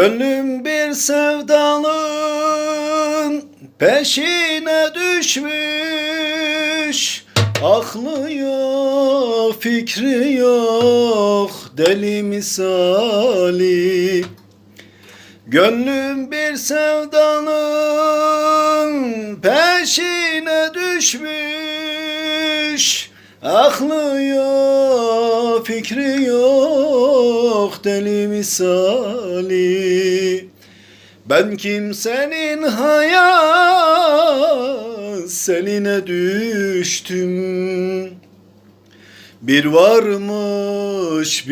Gönlüm bir sevdalın peşine düşmüş Aklı yok, fikri yok, deli misali. Gönlüm bir sevdanın peşine düşmüş. Aklı yok, fikri yok, deli misali. Ben kimsenin hayaseline düştüm. Bir varmış